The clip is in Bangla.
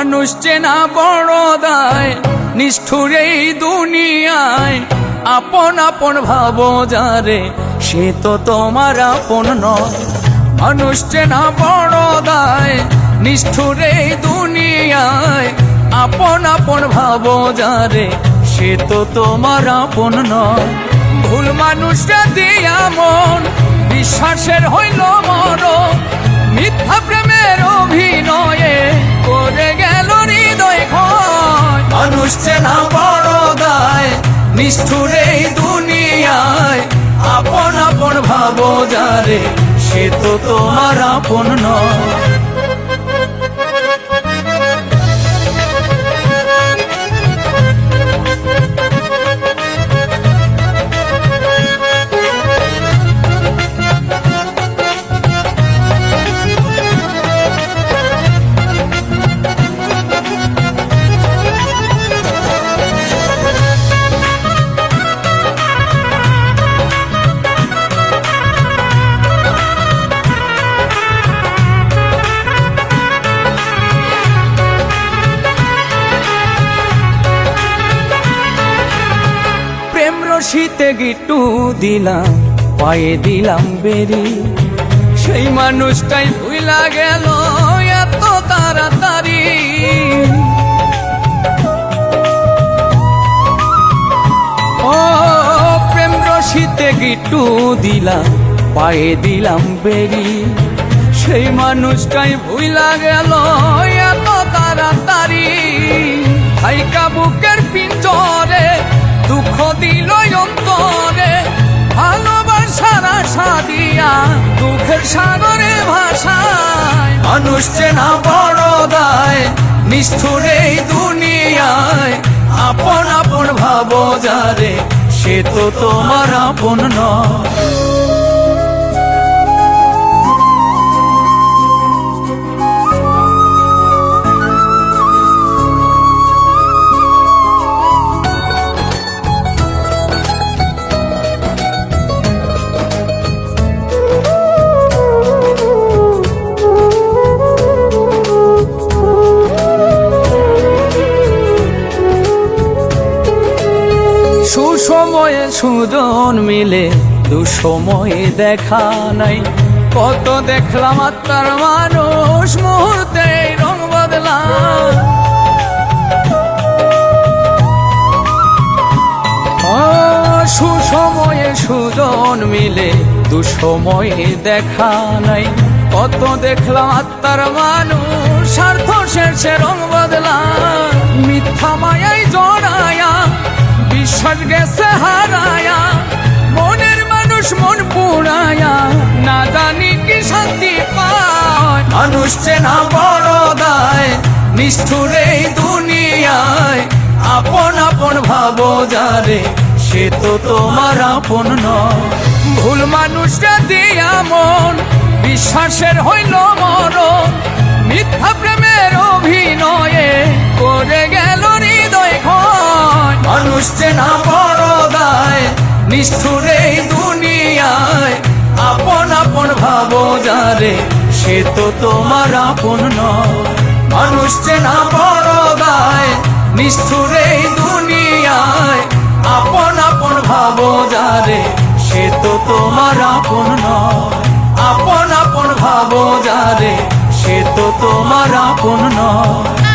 মানুষ চেনা বড় দায়, নিষ্ঠুর এই দুনিয়ায়। আপন আপন ভাবো যারে, সে তো তোমার আপন নয়। মানুষ চেনা বড় দায়, নিষ্ঠুর এই দুনিয়ায়। আপন আপন ভাবো যারে, সে তো তোমার আপন নয়। ভুল মানুষটা দিয়া মন বিশ্বাসের হইল মরণ। মিথ্যা প্রেমের অভিনয়ে করে নিষ্ঠুর এই দুনিয়ায় আপন আপন ভাব যারে সে তো তোমার আপন নয়। রশিতে গিটু দিলাম, পায়ে দিলাম বেরি। সেই মানুষটাই ভুলা গেল এত তাড়াতাড়ি। ও, প্রেম রশিতে গিটু দিলাম, পায়ে দিলাম বেরি। সেই মানুষটাই ভুলা গেল এত তাড়াতাড়ি। হাইকা বুকের দিল অন্তরে, ভালোবাসার আশা দিয়া দুঃখের সাগরে ভাষায় মানুষ চেনা বড় দায়, নিষ্ঠুর এই দুনিয়ায়। আপন আপন ভাবো যারে, সে তো তোমার আপন নয়। সুসময়ে সুজন মিলে, দুসময়ে দেখা নাই। কত দেখলাম আত্মার মানুষ, মুহূর্তে রং বদলা। সুসময়ে সুজন মিলে, দুসময়ে দেখা নাই। কত দেখলাম আত্মার মানুষ, স্বার্থ শেষে রং বদলা। মানুষ চেনা বড় দায় নিষ্ঠুর এই দুনিয়ায়। আপন আপন ভাবো যারে, সে তো তোমার আপন ভুল মানুষটা দিয়া মন বিশ্বাসের হইল মরণ। মিথ্যা প্রেমের অভিনয়ে করে গেল হৃদয় মানুষ চেনা বড় দায় নিষ্ঠুর এই দুনিয়ায়। আপন আপন ভাবো যারে সে তো তোমার আপন মানুষ চেনা বড় গায়, নিষ্ঠুর দুনিয়ায়। আপন আপন ভাব যারে, সে তো তোমার আপন আপন আপন ভাবো যারে, সে তো তোমার আপন নয়।